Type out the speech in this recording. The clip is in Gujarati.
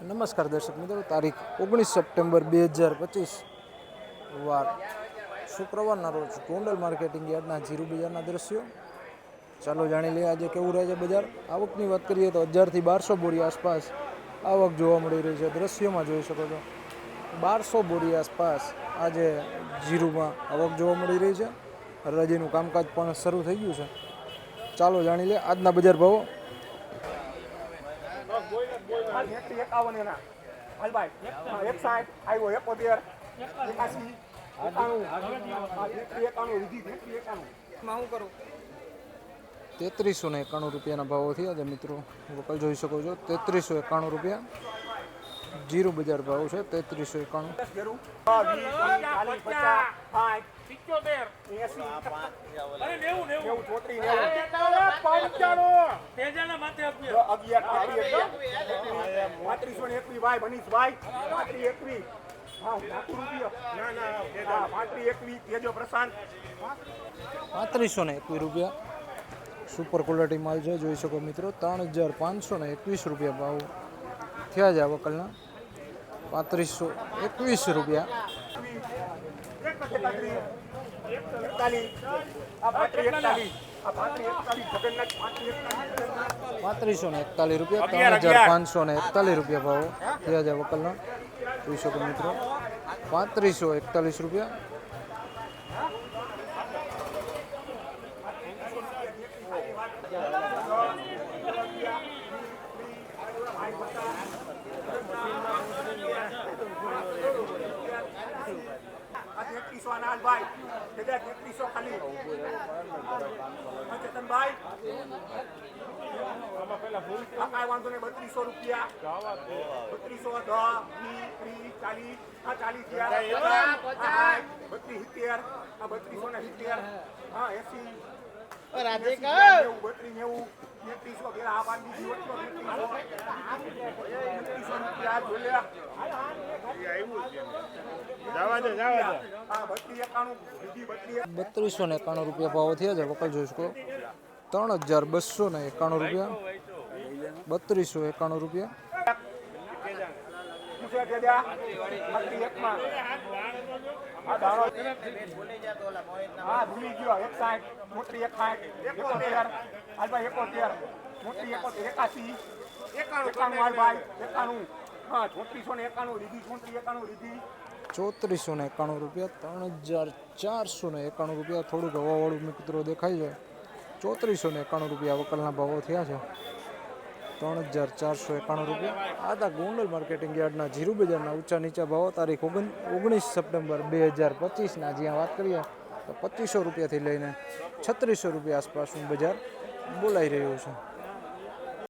નમસ્કાર દર્શક મિત્રો, તારીખ ઓગણીસ સપ્ટેમ્બર બે હજાર પચીસ વાર શુક્રવારના રોજ ગોંડલ માર્કેટિંગ યાર્ડના જીરુ બજારના દ્રશ્યો. ચાલો જાણી લઈએ આજે કેવું રહે છે બજાર. આવકની વાત કરીએ તો હજારથી બારસો બોરી આસપાસ આવક જોવા મળી રહી છે. દ્રશ્યોમાં જોઈ શકો છો. બારસો બોરી આસપાસ આજે જીરુમાં આવક જોવા મળી રહી છે. હરાજીનું કામકાજ પણ શરૂ થઈ ગયું છે. ચાલો જાણી લઈએ આજના બજાર ભાવો. એકથી એકાવન એના. હાલભાઈ એક સાઠ આવ્યો એકોતેર એકાસી તેત્રીસો ને એકાણું રૂપિયાના ભાવો થયા છે મિત્રો. વકલ જોઈ શકો છો. તેત્રીસો એકાણું રૂપિયા. જીરું બજાર ભાવ છે તેત્રીસો એકાણું. ચોત્રીસ પંચાણું તેજાના માથે આપીએ અગિયાર પાંત્રીસ પાંત્રીસો ને એકવીસ ભાઈ મનીષભાઈ પાંત્રીસ એકવીસ હા લાખો રૂપિયા. ના ના હા પાંત્રીસ એકવીસ તેજો પ્રશાંત પાંત્રીસો ને એકવીસ રૂપિયા સુપર ક્વોલિટી માલ છે, જોઈ શકો મિત્રો, ત્રણ હજાર પાંચસો ને એકવીસ રૂપિયા ભાવ થયા છે આ વકલના. પાંત્રીસો એકવીસ રૂપિયા. એકતાલીસ. આ પાંત્રીસ ને એકતાલીસ રૂપિયા ત્રણ હજાર પાંચસો ને એકતાલીસ રૂપિયા ભાવ. બે હજાર વકલના. જોઈ શકો મિત્રો પાંત્રીસો એકતાલીસ રૂપિયા. આ તેત્રીસો અનાજભાઈ તેજા તેત્રીસો ખાલી હા, ચેતનભાઈ કાંઈ વાંધો નહીં બત્રીસો રૂપિયા બત્રીસો દસ વીસ ત્રીસ ચાલીસ હા ચાલીસ થયા બત્રીસ સિત્તેર આ બત્રીસો ને સિત્તેર હા એસી નેવું બત્રીસ નેવું એકત્રીસો ઘેરા આ બીજી વસ્તુ તેત્રીસો રૂપિયા જોયા હા બત્રીસ એકાણું ને એકાણું રૂપિયા ભાવ થયા છે વકલ જોઈશ કહો ત્રણ હજાર બસો ને એકાણું રૂપિયા. બત્રીસો એકાણું રૂપિયા. પૂછે દેદા બત્રીસ એકમાં હા ધારો હા ભૂલી ગયો એક સાઠ મોટરી એક સાઠ એકોતેર હાલભાઈ એકોતેર મોટરી એકોતેર એકાસી એકાણું હાલભાઈ એકાણું. હા ચોત્રીસો ને એકાણું લીધી ચોત્રીસ એકાણું લીધી. ચોત્રીસો ને એકાણું રૂપિયા, ત્રણ હજાર ચારસો ને એકાણું રૂપિયા. થોડુંક હવાવાળું મિત્રો દેખાય છે. ચોત્રીસો ને એકાણું રૂપિયા વકલના ભાવો થયા છે. ત્રણ હજાર ચારસો એકાણું રૂપિયા. આ હતા ગોંડલ માર્કેટિંગ યાર્ડના જીરુ બજારના ઊંચા નીચા ભાવો. તારીખ ઓગણ ઓગણીસ સપ્ટેમ્બર બે હજાર પચીસના જ્યાં વાત કરીએ, તો પચીસો રૂપિયાથી લઈને છત્રીસો રૂપિયા આસપાસનું બજાર બોલાઈ રહ્યું છે.